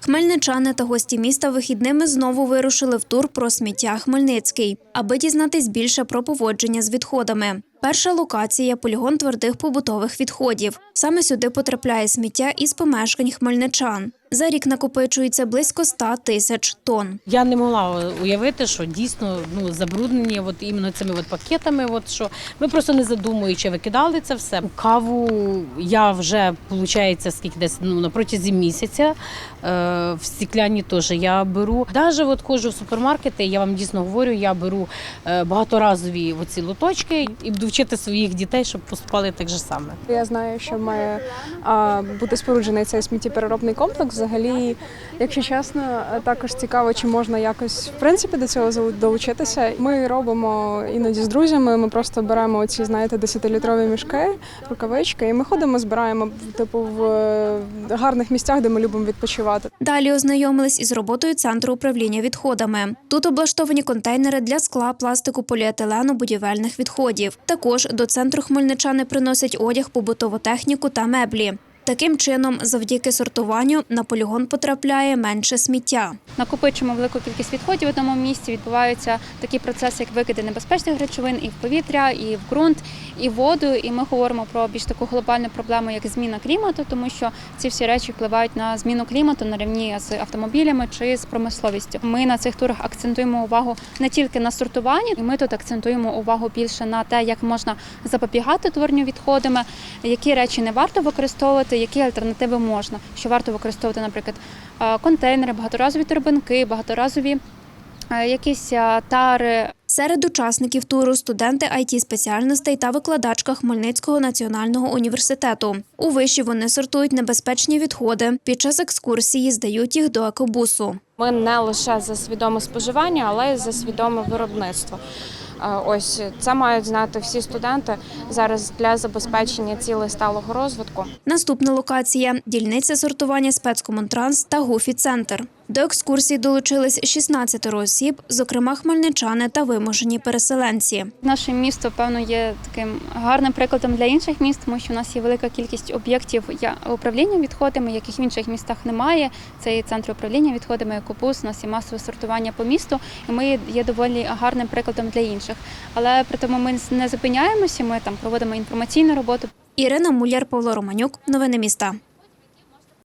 Хмельничани та гості міста вихідними знову вирушили в тур про сміття Хмельницький, аби дізнатись більше про поводження з відходами. Перша локація полігон твердих побутових відходів. Саме сюди потрапляє сміття із помешкань хмельничан. За рік накопичується близько 100 тисяч тонн. Я не могла уявити, що дійсно ну забруднені от іменно цими от пакетами. От що ми просто не задумуючи викидали це все. Каву я вже виходить, скільки десь ну на протязі місяця. Е, в стекляні теж я беру. Навіть от ходжу в супермаркети. Я вам дійсно говорю, я беру е, багаторазові оці лоточки і буду вчити своїх дітей, щоб поступали так же саме. Я знаю, що має а, бути споруджений цей сміттєпереробний комплекс. Взагалі, якщо чесно, також цікаво, чи можна якось в принципі до цього долучитися. Ми робимо іноді з друзями. Ми просто беремо оці, знаєте, 10-літрові мішки, рукавички, і ми ходимо, збираємо типу в гарних місцях, де ми любимо відпочивати. Далі ознайомились із роботою центру управління відходами. Тут облаштовані контейнери для скла, пластику, поліетилену, будівельних відходів. Також до центру хмельничани приносять одяг, побутову техніку та меблі. Таким чином, завдяки сортуванню на полігон потрапляє менше сміття. накопичуємо велику кількість відходів в одному місці. Відбуваються такі процеси, як викиди небезпечних речовин і в повітря, і в ґрунт, і в воду. І ми говоримо про більш таку глобальну проблему, як зміна клімату, тому що ці всі речі впливають на зміну клімату на рівні з автомобілями чи з промисловістю. Ми на цих турах акцентуємо увагу не тільки на сортуванні, і ми тут акцентуємо увагу більше на те, як можна запобігати творенню відходами, які речі не варто використовувати, які альтернативи можна. Що варто використовувати, наприклад, контейнери, багаторазові торбинки, багаторазові якісь тари, Серед учасників туру студенти it спеціальностей та викладачка Хмельницького національного університету. У виші вони сортують небезпечні відходи. Під час екскурсії здають їх до екобусу. Ми не лише за свідоме споживання, але й за свідоме виробництво. Ось це мають знати всі студенти зараз для забезпечення цілей сталого розвитку. Наступна локація дільниця сортування спецкомунтранс та Гуфі Центр. До екскурсії долучились 16 осіб, зокрема хмельничани та вимушені переселенці. Наше місто, певно, є таким гарним прикладом для інших міст, тому що у нас є велика кількість об'єктів управління відходами, яких в інших містах немає. Це і центр управління відходами, екобус, у нас є масове сортування по місту, і ми є доволі гарним прикладом для інших. Але при тому ми не зупиняємося. Ми там проводимо інформаційну роботу, Ірина Муляр, Павло Романюк. Новини міста.